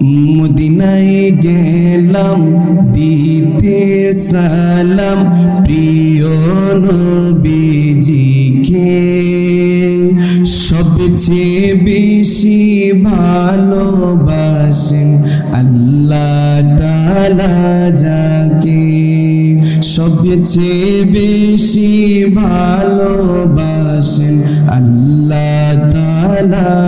মদিনায় গেলাম, দিতে সালাম প্রিয় নবীজিকে। সবচেয়ে বেশি ভালোবাসেন আল্লাহ তালা যাকে। সবচেয়ে বেশি ভালোবাসেন আল্লাহ তালা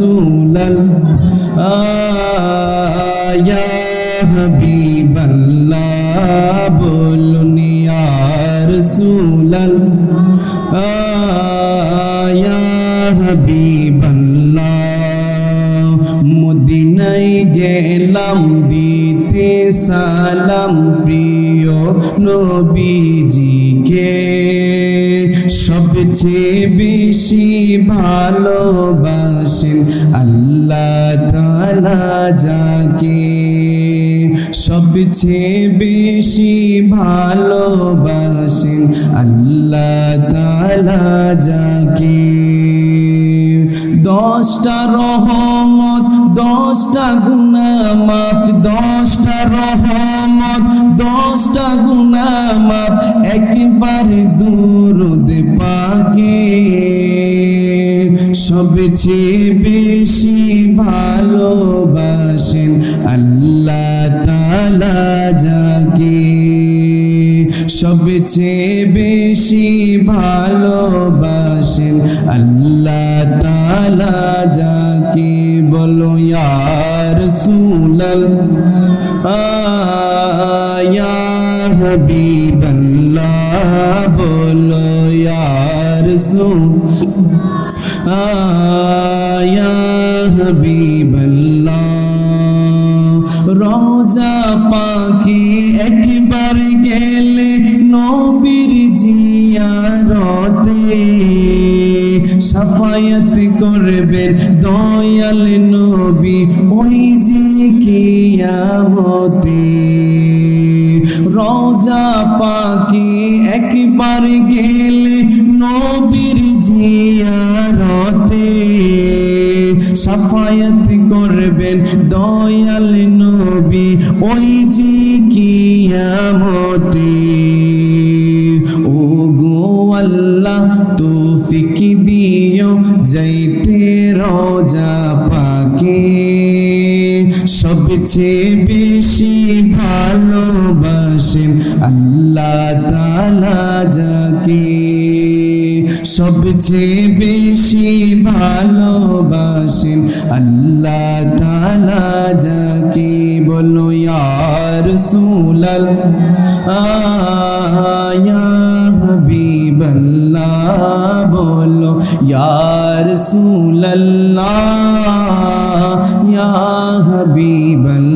ইয়ার সুলাল আয়া হাবিবাল্লাহ বলুন ইয়ার সুলাল আয়া হাবিবাল্লাহ মদিনায় গেলাম দিতে সালাম প্রিয় নবীজিকে সবচেয়ে বেশি ভালোবাসেন আল্লাহ তালা যাকে। সবচেয়ে বেশি ভালোবাসেন আল্লাহ তালা যাকে। দশটা রহমত, দশটা গুণা মাফ, দশটা রহমত, দশটা গুণা মাফ, একবারে দুরুদ পাকে, সবচেয়ে বেশি ভালোবাসেন আল্লাহ তালা যাকে। সবচেয়ে বেশি ভালোবাসেন আল্লাহ তালা যাকে। বলো ইয়ার সুলাল আয়া হাবিবাল্লাহ, বলো ইয়ার সুল আয়া হাবিবাল্লাহ রোজা পাখি একবার গেলে নবীর জিয়ারতে সাফায়াত করবেন দয়াল নবী ওই যে কিয়ামতে। রোজা একবার গেলে নবীর জিয়ারতে সাফায়াত করবেন দয়াল নবী ওই যে কিয়ামতে। ও গো আল্লাহ, তৌফিক দিও যাইতে রোজা পাকে। সবচেয়ে বেশি ভালোবাসেন, আল্লাহ তালা যাকে সবচেয়ে বেশি ভালোবাসেন, আল্লাহ তালা যাকে বলো ইয়ার সুলাল আয়া হাবিবাল্লাহ বলো ইয়ার সুলাল্লাহ ইয়া হাবিবাল্লাহ